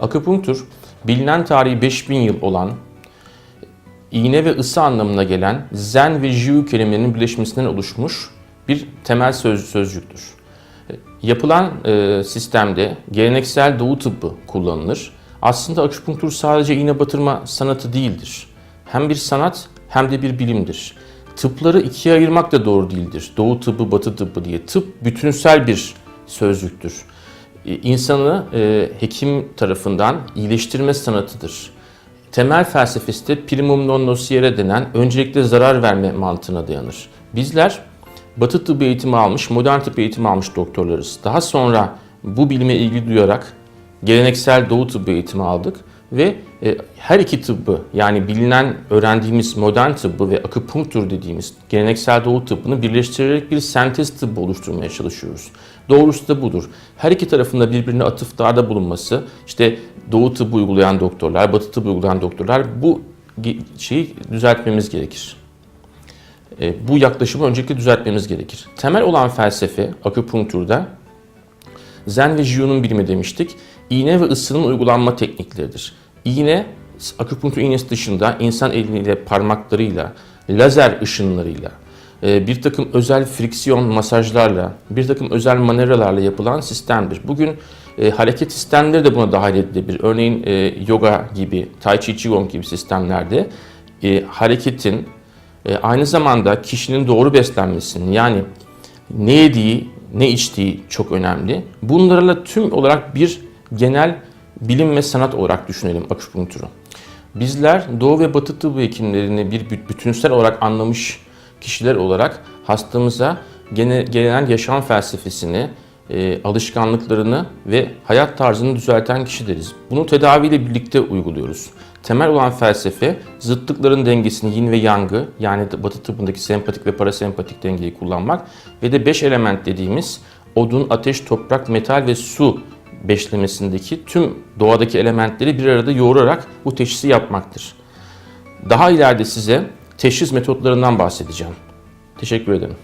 Akupunktur, bilinen tarihi 5000 yıl olan, iğne ve ısı anlamına gelen zen ve jiu kelimelerinin birleşmesinden oluşmuş bir temel söz, sözcüktür. Yapılan e, sistemde geleneksel doğu tıbbı kullanılır. Aslında akupunktur sadece iğne batırma sanatı değildir. Hem bir sanat hem de bir bilimdir. Tıpları ikiye ayırmak da doğru değildir. Doğu tıbbı, batı tıbbı diye. Tıp bütünsel bir sözcüktür. E, İnsanı e, hekim tarafından iyileştirme sanatıdır. Temel felsefesi de primum non nocere denen öncelikle zarar verme mantığına dayanır. Bizler Batı tıbbı eğitimi almış, modern tıp eğitimi almış doktorlarız. Daha sonra bu bilime ilgi duyarak geleneksel doğu tıbbı eğitimi aldık ve e, her iki tıbbı yani bilinen öğrendiğimiz modern tıbbı ve akupunktur dediğimiz geleneksel doğu tıbbını birleştirerek bir sentez tıbbı oluşturmaya çalışıyoruz. Doğrusu da budur. Her iki tarafında birbirine atıflarda bulunması, işte doğu tıbbı uygulayan doktorlar, batı tıbbı uygulayan doktorlar bu şeyi düzeltmemiz gerekir. E, bu yaklaşımı öncelikle düzeltmemiz gerekir. Temel olan felsefe akupunkturda Zen ve Jiu'nun bilimi demiştik. İğne ve ısının uygulanma teknikleridir. İğne, akupunktur iğnesi dışında insan eliyle, parmaklarıyla, lazer ışınlarıyla, e, bir takım özel friksiyon masajlarla, bir takım özel manevralarla yapılan sistemdir. Bugün e, hareket sistemleri de buna dahil edilebilir. Örneğin e, yoga gibi, tai chi qigong gibi sistemlerde e, hareketin e, aynı zamanda kişinin doğru beslenmesinin yani ne yediği, ne içtiği çok önemli. Bunlarla tüm olarak bir genel bilim ve sanat olarak düşünelim akupunkturu. Bizler Doğu ve Batı tıbbı hekimlerini bir büt- bütünsel olarak anlamış kişiler olarak hastamıza gene, genel yaşam felsefesini, e, alışkanlıklarını ve hayat tarzını düzelten kişileriz. Bunu tedaviyle birlikte uyguluyoruz. Temel olan felsefe zıtlıkların dengesini yin ve yang'ı yani batı tıbbındaki sempatik ve parasempatik dengeyi kullanmak ve de beş element dediğimiz odun, ateş, toprak, metal ve su beşlemesindeki tüm doğadaki elementleri bir arada yoğurarak bu teşhisi yapmaktır. Daha ileride size teşhis metotlarından bahsedeceğim. Teşekkür ederim.